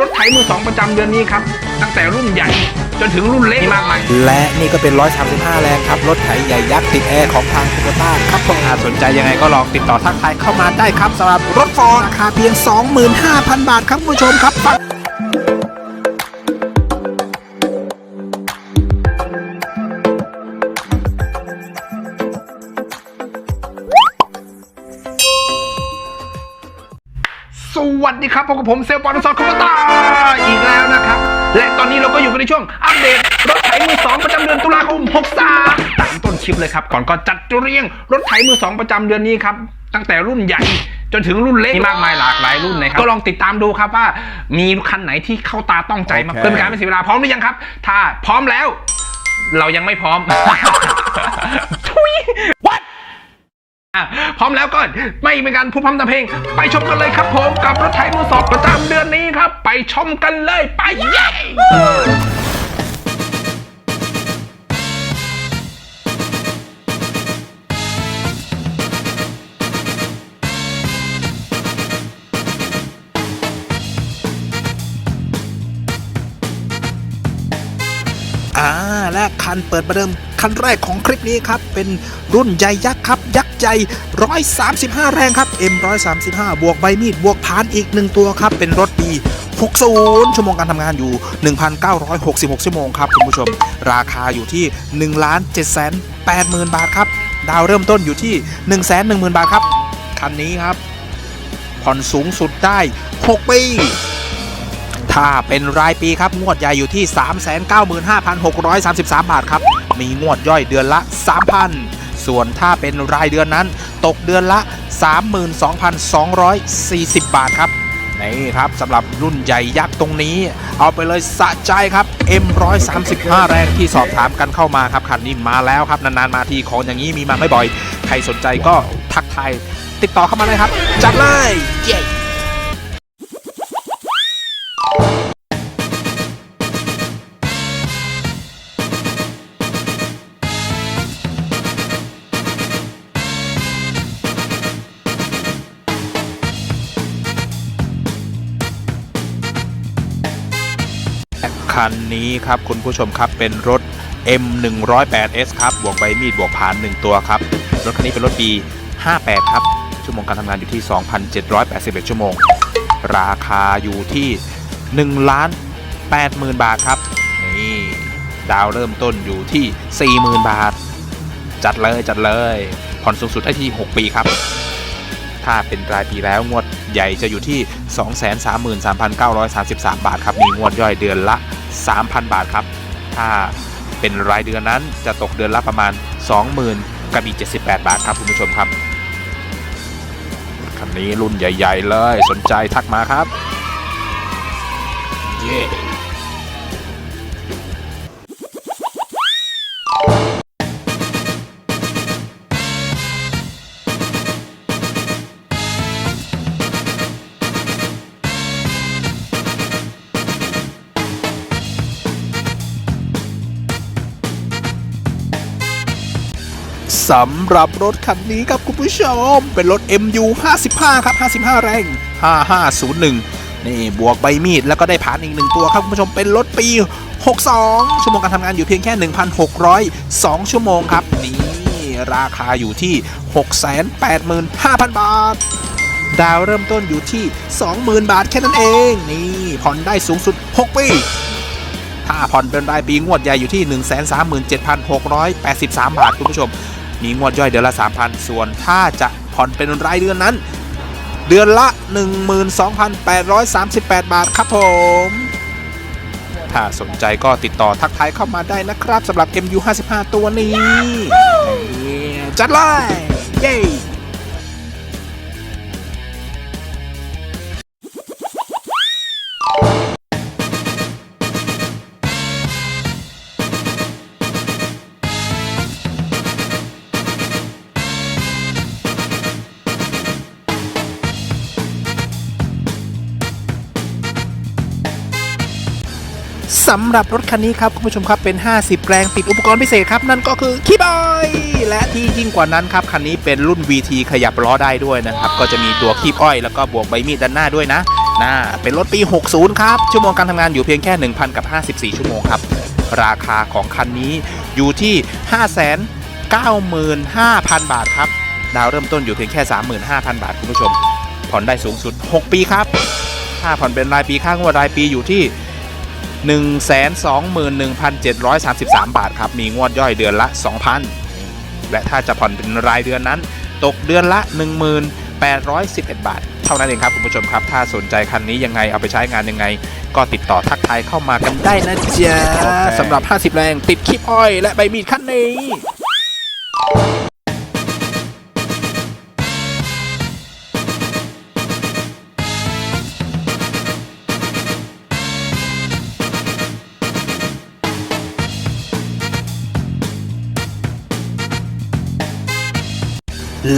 รถไถมือสองประจำเดือนนี้ครับ ตั้งแต่รุ่นใหญ่จนถึงรุ่นเล็กมีมากมายและนี่ก็เป็น 135 แรงครับ รถไถใหญ่ยักษ์ติดแอร์ของทางคูโบต้าครับผมถ้าสนใจยังไงก็ลองติดต่อทักทายเข้ามาได้ครับสำหรับรถฟอร์ราคาเพียง 25,000 บาทครับคุณผู้ชมครับ สวัสดีครับพบกับผมเซลล์ปอนด์ซอนคอมพิวเตอร์อีกแล้วนะครับ และตอนนี้เราก็อยู่กันในช่วงอัปเดตรถไถมือสองประจำเดือนตุลาคม63ตามต้นคลิปเลยครับ ก่อนก็จัดเรียงรถไถมือสองประจำเดือนนี้ครับ ตั้งแต่รุ่นใหญ่จนถึงรุ่นเล็กมีมากมายหลากหลายรุ่นนะครับก็ลองติดตามดูครับว่า มีคันไหนที่เข้าตาต้องใจมากโอเคเพื่อเป็นการไม่เสียเวลาพร้อมหรือยังครับ ถ้าพร้อมแล้ว เรายังไม่พร้อมทุย what อะ พร้อมแล้วก็ไม่เป็นการพูดพร่ำทำเพลง ไปชมกันเลยครับผมกับรถไถมือสองประจำเดือนนี้ครับ ไปชมกันเลยไปเย้ และคันเปิดประเดิมคันแรกของคลิปนี้ครับ เป็นรุ่นใหญ่ยักษ์ครับ ยักษ์ใหญ่ 135 แรงครับ M 135 บวกใบมีด บวกพานอีกหนึ่งตัวครับ เป็นรถปี 60 ชั่วโมงการทำงานอยู่ 1,966 ชั่วโมงครับ คุณผู้ชม ราคาอยู่ที่ 1 7 8 0 0 0 0 บาทครับ ดาวเริ่มต้นอยู่ที่ 1 1 0 0 0 0 บาทครับ คันนี้ครับ ผ่อนสูงสุดได้ 6 ปี ถ้าเป็นรายปีครับ งวดใหญ่อยู่ที่ 395,633 บาทครับ มีงวดย่อยเดือนละ 3,000 ส่วนถ้าเป็นรายเดือนนั้น ตกเดือนละ 32,240 บาทครับนี่ครับสำหรับรุ่นใหญ่ยักษ์ตรงนี้ เอาไปเลยสะใจครับ M135 แรงที่สอบถามกันเข้ามาครับคันนี้มาแล้วครับ นานๆมาทีของอย่างนี้มีมาไม่บ่อย ใครสนใจก็ทักทายติดต่อเข้ามาเลยครับ จัดเลยเย้ คันนี้ครับคุณผู้ชมครับเป็นรถ M108S ครับบวกใบมีดบวกผาน 1 ตัวครับ รถคันนี้เป็นรถปี 58 ครับ ชั่วโมงการทำงานอยู่ที่ 2,781 ชั่วโมง ราคาอยู่ที่1ล้าน80,000 บาทครับ นี่ ดาวเริ่มต้นอยู่ที่ 40,000 บาท จัดเลยจัดเลย ผ่อนสูงสุดได้ที่ 6 ปีครับ ถ้าเป็นรายปีแล้วงวดใหญ่จะอยู่ที่ 233,933 บาทครับ มีงวดย่อยเดือนละ 3,000 บาทครับ ถ้าเป็นรายเดือนนั้นจะตกเดือนละประมาณ 20,000กับอีก78 บาทครับคุณผู้ชมครับคันนี้รุ่นใหญ่ ๆ เลยสนใจทักมาครับ เย้ สำหรับรถคันนี้ครับคุณผู้ชม เป็นรถ MU 55 ครับ 55 แรง 5501 นี่บวกใบมีดแล้วก็ได้ผ่านอีกหนึ่งตัวครับคุณผู้ชมเป็นรถปี 62 ชั่วโมงการทำงานอยู่เพียงแค่ 1,602 ชั่วโมงครับ นี่ราคาอยู่ที่ 685,000 บาท ดาวเริ่มต้นอยู่ที่ 20,000 บาทแค่นั้นเอง นี่ผ่อนได้สูงสุด 6 ปีถ้าผ่อนเป็นรายปีงวดใหญ่อยู่ที่ 137,683 บาท คุณผู้ชม มีงวดย่อยเดือนละ 3,000 ส่วนถ้าจะผ่อนเป็นรายเดือนนั้น เดือนละ 12,838 บาทครับผม ถ้าสนใจก็ติดต่อทักทายเข้ามาได้นะครับสำหรับ MU55 ตัวนี้นี่จัดเลย เย้ สำหรับรถคันนี้ครับคุณผู้ชมครับเป็น 50แรงติดอุปกรณ์พิเศษครับ นั่นก็คือคีย์บอยและที่ยิ่งกว่านั้นครับ คันนี้เป็นรุ่น VT ขยับล้อได้ด้วยนะครับ ก็จะมีตัวคีบอ้อยแล้วก็บวกใบมีดด้านหน้าด้วยนะนะเป็นรถปี 60 ครับ ชั่วโมงการทำงานอยู่เพียงแค่ 1,000 กับ 54 ชั่วโมงครับ ราคาของคันนี้อยู่ที่ 595,000 บาทครับ ดาวเริ่มต้นอยู่เพียงแค่ 35,000 บาทคุณผู้ชม ผ่อนได้สูงสุด 6 ปีครับ ถ้าผ่อนเป็นรายปีค่างวดรายปีอยู่ที่ 121,733 บาทครับ มีงวดย่อยเดือนละ 2,000 และถ้าจะผ่อนเป็นรายเดือนนั้น ตกเดือนละ 1811 บาท เท่านั้นเองครับคุณผู้ชมครับ ถ้าสนใจคันนี้ยังไงเอาไปใช้งานยังไง ก็ติดต่อทักทายเข้ามากันได้นะจ๊ะสำหรับ 50 แรงติดคลิปอ้อย และใบมีดคันนี้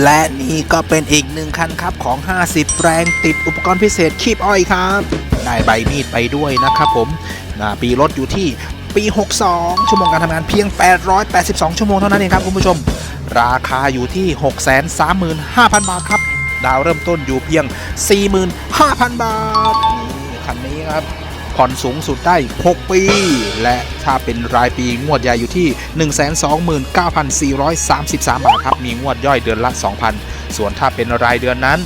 และนี่ก็เป็นอีกหนึ่งคันครับของ 50 แรงติดอุปกรณ์พิเศษคีบอ้อยครับ ได้ใบมีดไปด้วยนะครับผมนะปีรถอยู่ที่ปี 62 ชั่วโมงการทำงานเพียง 882 ชั่วโมงเท่านั้นเองครับคุณผู้ชม ราคาอยู่ที่ 635,000 บาทครับ ดาวเริ่มต้นอยู่เพียง 45,000 บาท นี่คันนี้ครับ ผ่อนสูงสุดได้ 6 ปี และถ้าเป็นรายปีงวดใหญ่อยู่ที่ 129,433 บาทครับ มีงวดย่อยเดือนละ 2,000 ส่วนถ้าเป็นรายเดือนนั้น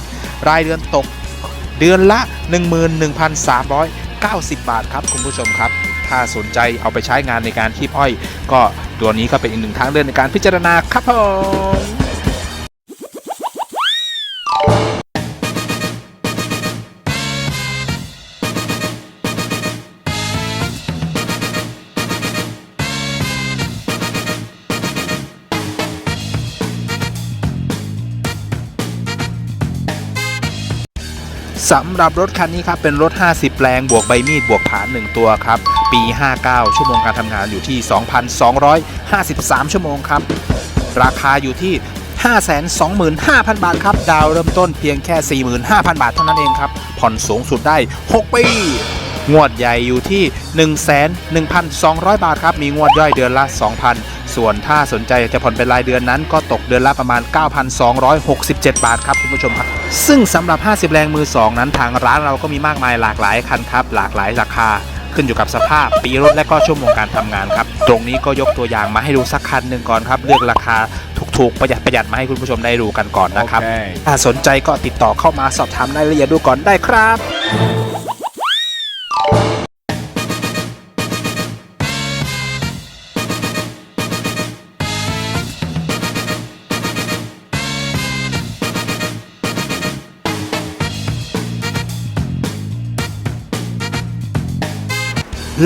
รายเดือนตกเดือนละ 11,390 บาทครับคุณผู้ชมครับ ถ้าสนใจเอาไปใช้งานในการคีบอ้อย ก็ตัวนี้ก็เป็นอีกหนึ่งทางเลือกในการพิจารณาครับผม สำหรับรถคันนี้ครับเป็นรถ 50 แรงบวกใบมีดบวกผาน1ตัวครับ ปี 59 ชั่วโมงการทำงานอยู่ที่ 2,253 ชั่วโมงครับ ราคาอยู่ที่ 525,000 บาทครับ ดาวเริ่มต้นเพียงแค่ 45,000 บาทเท่านั้นเองครับ ผ่อนสูงสุดได้ 6 ปี งวดใหญ่อยู่ที่ 1,1,200 บาทครับ มีงวดย่อยเดือนละ 2,000 ส่วนถ้าสนใจจะผ่อนเป็นรายเดือนนั้น ก็ตกเดือนละประมาณ 9,267 บาทครับคุณผู้ชมครับ ซึ่งสำหรับ 50 แรงมือ 2 นั้นทางร้านเราก็มีมากมายหลากหลายคันครับ หลากหลายราคาขึ้นอยู่กับสภาพปีรถและก็ชั่วโมงการทำงานครับ ตรงนี้ก็ยกตัวอย่างมาให้ดูสักคันหนึ่งก่อนครับ เลือกราคาถูกๆประหยัดประหยัดมาให้คุณผู้ชมได้ดูกันก่อนนะครับถ้าสนใจก็ติดต่อเข้ามาสอบถามรายละเอียดดูก่อนได้ครับ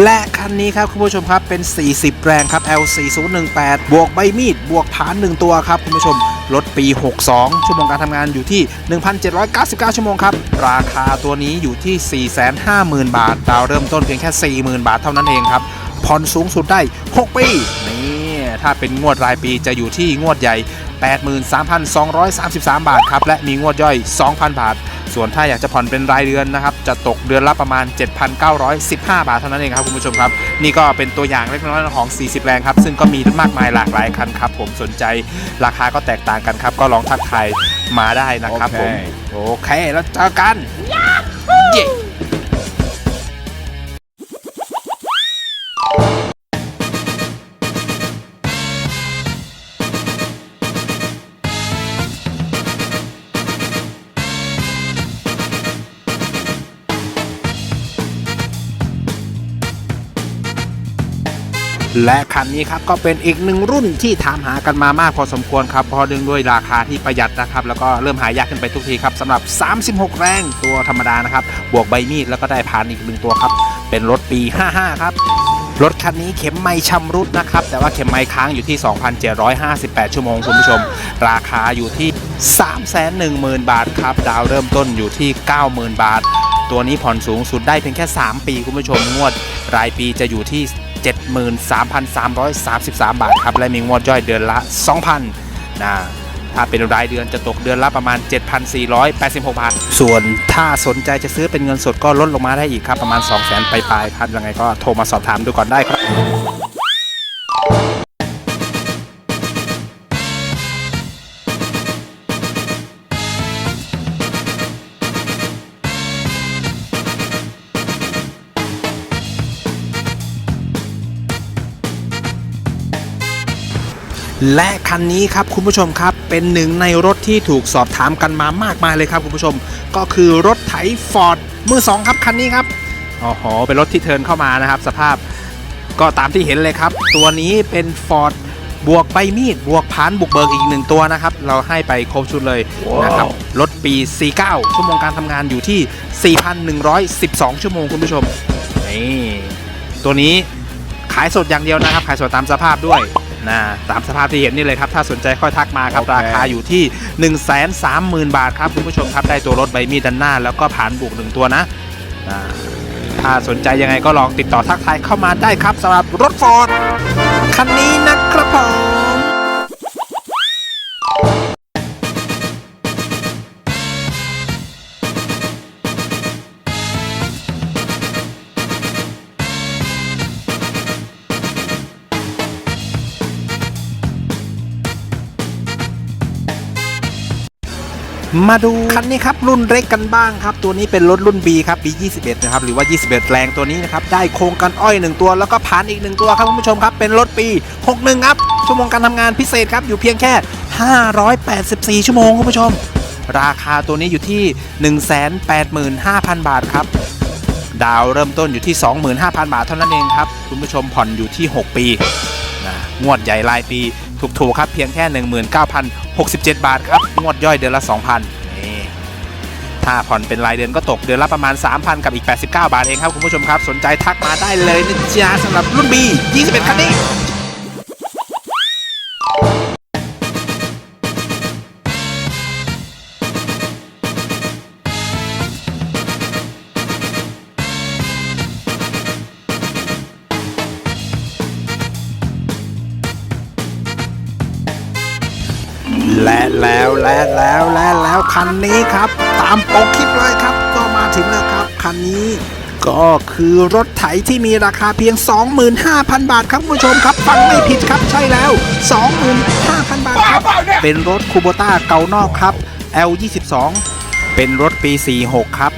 และคันนี้ครับคุณผู้ชมครับเป็น 40 แรงครับ L4018 บวกใบมีด บวกผาน 1 ตัวครับคุณผู้ชม ลดปี 62 ชั่วโมงการทำงานอยู่ที่ 1,799 ชั่วโมงครับ ราคาตัวนี้อยู่ที่ 450,000 บาท ดาวเริ่มต้นเพียงแค่ 40,000 บาทเท่านั้นเองครับ ผ่อนสูงสุดได้ 6 ปี นี่ ถ้าเป็นงวดรายปีจะอยู่ที่งวดใหญ่ 83,233 บาทครับ และมีงวดย่อย 2,000 บาท ส่วนถ้าอยากจะผ่อนเป็นรายเดือนนะครับ จะตกเดือนละประมาณ 7,915 บาทเท่านั้นเองครับคุณผู้ชมครับ นี่ก็เป็นตัวอย่างเล็กน้อยของ 40 แรงครับ ซึ่งก็มีมากมายหลากหลายคันครับ ผมสนใจราคาก็แตกต่างกันครับ ก็ลองทักทายมาได้นะครับผม โอเค แล้วเจอกัน และคันนี้ครับก็เป็นอีกหนึ่งรุ่นที่ถามหากันมามากพอสมควรครับเพราะเนื่องด้วยราคาที่ประหยัดนะครับแล้วก็เริ่มหายากขึ้นไปทุกทีครับสำหรับ 36 แรงตัวธรรมดานะครับบวกใบมีดแล้วก็ได้ผ่านอีกหนึ่งตัวครับ เป็นรถปี 55 ครับรถคันนี้เข็มไม่ชำรุดนะครับ แต่ว่าเข็มไม่ค้างอยู่ที่ 2,758 ชั่วโมงคุณผู้ชม ราคาอยู่ที่ 310,000 บาทครับ ดาวเริ่มต้นอยู่ที่ 90,000 บาท ตัวนี้ผ่อนสูงสุดได้เพียงแค่ 3 ปีคุณผู้ชมงวด รายปีจะอยู่ที่ 73,333 บาทครับ และมีงวดย่อยเดือนละ 2,000นะถ้าเป็นรายเดือนจะตกเดือนละประมาณ 7,486 บาท ส่วนถ้าสนใจจะซื้อเป็นเงินสดก็ลดลงมาได้อีกครับ ประมาณ 200,000ปลายๆครับยังไงก็โทรมาสอบถามดูก่อนได้ครับ และคันนี้ครับคุณผู้ชมครับเป็นหนึ่งในรถที่ถูกสอบถามกันมามากมายเลยครับคุณผู้ชม ก็คือรถไถฟอร์ดมือสองครับคันนี้ครับโอ้โหเป็นรถที่เทิร์นเข้ามานะครับ สภาพก็ตามที่เห็นเลยครับ ตัวนี้เป็น Ford บวกใบมีด บวกพานบุกเบิกอีกหนึ่งตัวนะครับ เราให้ไปครบชุดเลยนะครับรถปี 49 ชั่วโมงการทำงานอยู่ที่ 4,112 ชั่วโมงคุณผู้ชมนี่ตัวนี้ขายสดอย่างเดียวนะครับ ขายสดตามสภาพด้วย นะตามสภาพที่เห็นนี่เลยครับ ถ้าสนใจค่อยทักมาครับโอเคราคาอยู่ที่ 1 3 0 0 0 0 บาทครับคุณผู้ชมครับได้ตัวรถใบมีดด้านหน้า แล้วก็ผ่านบุกหนึ่งตัวนะอ่าถ้าสนใจยังไงก็ลองติดต่อทักทายเข้ามาได้ครับสำหรับรถฟอร์ดคันนี้นะครับผม มาดูคันนี้ครับรุ่นเล็กกันบ้างครับ ตัวนี้เป็นรถรุ่น B ครับ B 21 นะครับหรือว่า 21 แรงตัวนี้นะครับได้โครงกันอ้อย 1 ตัวแล้วก็ผ่านอีก 1 ตัวครับคุณผู้ชมครับเป็นรถปี 61 ครับ ชั่วโมงการทำงานพิเศษครับอยู่เพียงแค่ 584 ชั่วโมงคุณผู้ชม ราคาตัวนี้อยู่ที่ 185,000 บาทครับ ดาวเริ่มต้นอยู่ที่ 25,000 บาทเท่านั้นเองครับคุณผู้ชมผ่อนอยู่ที่ 6 ปีนะงวดใหญ่รายปี ถูกๆครับเพียงแค่ 19,067 บาทครับงวดย่อยเดือนละ 2,000นี่ถ้าผ่อนเป็นรายเดือนก็ตกเดือนละประมาณ 3,000 กับอีก 89 บาทเองครับคุณผู้ชมครับ สนใจทักมาได้เลยนะจ๊ะสำหรับรุ่น B 21คันนี้ และแล้วและแล้วและแล้วคันนี้ครับ ตามปกคลิปเลยครับ ก็มาถึงแล้วครับ คันนี้ ก็คือรถไถที่มีราคาเพียง 25,000 บาทครับคุณผู้ชมครับ ฟังไม่ผิดครับใช่แล้ว 25,000 บาทครับ เป็นรถคูโบต้าเก่านอกครับ L22 เป็นรถปี 46 ครับ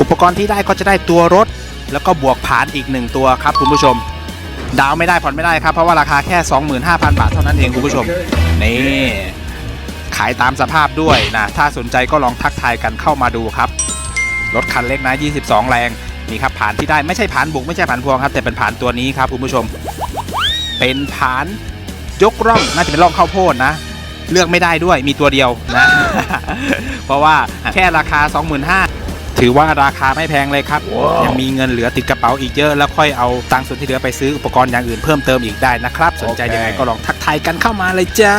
อุปกรณ์ที่ได้ก็จะได้ตัวรถ แล้วก็บวกผานอีกหนึ่งตัวครับคุณผู้ชมดาวน์ไม่ได้ผ่อนไม่ได้ครับ เพราะว่าราคาแค่ 25,000 บาทเท่านั้นเองคุณผู้ชม นี่ ขายตามสภาพด้วยนะ ถ้าสนใจก็ลองทักทายกันเข้ามาดูครับ รถคันเล็กนะ 22 แรง นี่ครับ ผ่านที่ได้ไม่ใช่ผ่านบุกไม่ใช่ผ่านพวงครับ แต่เป็นผ่านตัวนี้ครับคุณผู้ชม เป็นผ่านยกร่องน่าจะเป็นร่องข้าวโพดนะ เลือกไม่ได้ด้วยมีตัวเดียวนะ เพราะว่าแค่ราคา 25,000ถือว่าราคาไม่แพงเลยครับยังมีเงินเหลือติดกระเป๋าอีกเยอะ แล้วค่อยเอาตังค์ส่วนที่เหลือไปซื้ออุปกรณ์อย่างอื่นเพิ่มเติมอีกได้นะครับ สนใจยังไงก็ลองทักทายกันเข้ามาเลยจ้า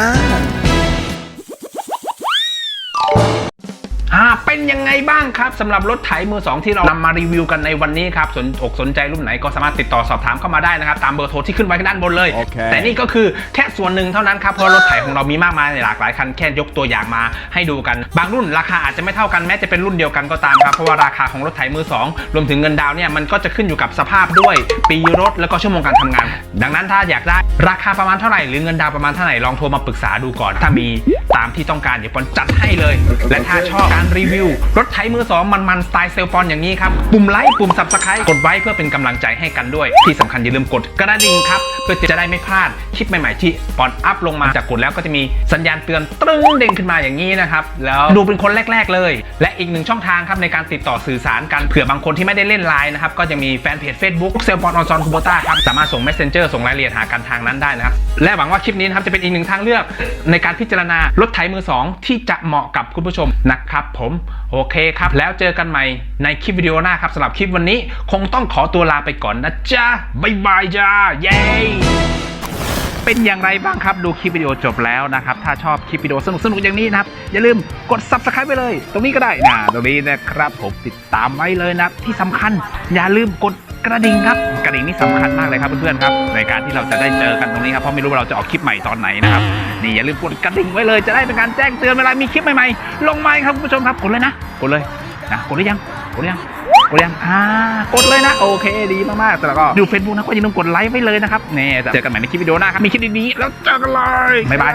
เป็นยังไงบ้างครับสำหรับรถไถมือสองที่เรานำมารีวิวกันในวันนี้ครับสนอกสนใจรุ่นไหนก็สามารถติดต่อสอบถามเข้ามาได้นะครับตามเบอร์โทรที่ขึ้นไว้ด้านบนเลยโอเคแต่นี่ก็คือแค่ส่วนหนึ่งเท่านั้นครับเพราะรถไถของเรามีมากมายหลากหลายคันแค่ยกตัวอย่างมาให้ดูกัน บางรุ่นราคาอาจจะไม่เท่ากันแม้จะเป็นรุ่นเดียวกันก็ตามครับเพราะว่าราคาของรถไถมือสองรวมถึงเงินดาวน์เนี่ยมันก็จะขึ้นอยู่กับสภาพด้วยปีรถแล้วก็ชั่วโมงการทำงาน ดังนั้นถ้าอยากได้ราคาประมาณเท่าไหร่หรือเงินดาวน์ประมาณเท่าไหร่ลองโทรมาปรึกษาดูก่อน ถ้ามีตามที่ต้องการเดี๋ยวปอนจัดให้เลย และถ้าชอบการรีวิวรถไถมือสองมันๆสไตล์เซลปอนอย่างนี้ครับ ปุ่มไลค์ปุ่ม subscribe กดไว้เพื่อเป็นกำลังใจให้กันด้วย ที่สำคัญอย่าลืมกดกระดิ่งครับ เพื่อจะได้ไม่พลาดคลิปใหม่ๆที่ปอนอัพลงมาจากกดแล้วก็จะมีสัญญาณเตือนตึ้งเด้งขึ้นมาอย่างนี้นะครับแล้วดูเป็นคนแรก ๆ เลย และอีกหนึ่งช่องทางครับในการติดต่อสื่อสารกันเผื่อบางคนที่ไม่ได้เล่นไลน์นะครับก็จะมีแฟนเพจ Facebook เซลปอนออนซอนคูโบต้าครับสามารถส่ง Messenger ส่งรายละเอียดหากันทางนั้นได้นะครับและหวังว่าคลิปนี้นะครับจะเป็นอีกหนึ่งทางเลือกในการพิจารณารถไถมือสองที่จะเหมาะกับคุณผู้ชมนะครับผมโอเคครับ แล้วเจอกันใหม่ในคลิปวิดีโอหน้าครับสำหรับคลิปวันนี้ คงต้องขอตัวลาไปก่อนนะจ๊ะบ๊ายบายจ้าเย้เป็นอย่างไรบ้างครับ ดูคลิปวิดีโอจบแล้วนะครับ ถ้าชอบคลิปวิดีโอสนุกสนุกอย่างนี้นะครับ อย่าลืมกด subscribe ไปเลย ตรงนี้ก็ได้นะตรงนี้นะครับผมติดตามไว้เลยนะที่สำคัญอย่าลืมกด กระดิ่งครับกระดิ่งนี่สำคัญมากเลยครับเพื่อนๆครับในการที่เราจะได้เจอกันตรงนี้ครับเพราะไม่รู้ว่าเราจะออกคลิปใหม่ตอนไหนนะครับนี่อย่าลืมกดกระดิ่งไว้เลยจะได้เป็นการแจ้งเตือนเวลามีคลิปใหม่ๆลงมาครับคุณผู้ชมครับกดเลยนะกดเลยนะกดหรือยังกดหรือยังกดหรือยังอ่ากดเลยนะ โอเค ดีมากๆแล้วก็ดู Facebook นะก็อย่าลืมกดไลค์ไว้เลยนะครับนี่เจอกันใหม่ในคลิปวิดีโอหน้าครับ มีคลิปดีๆแล้วเจอกันเลย บ๊ายบาย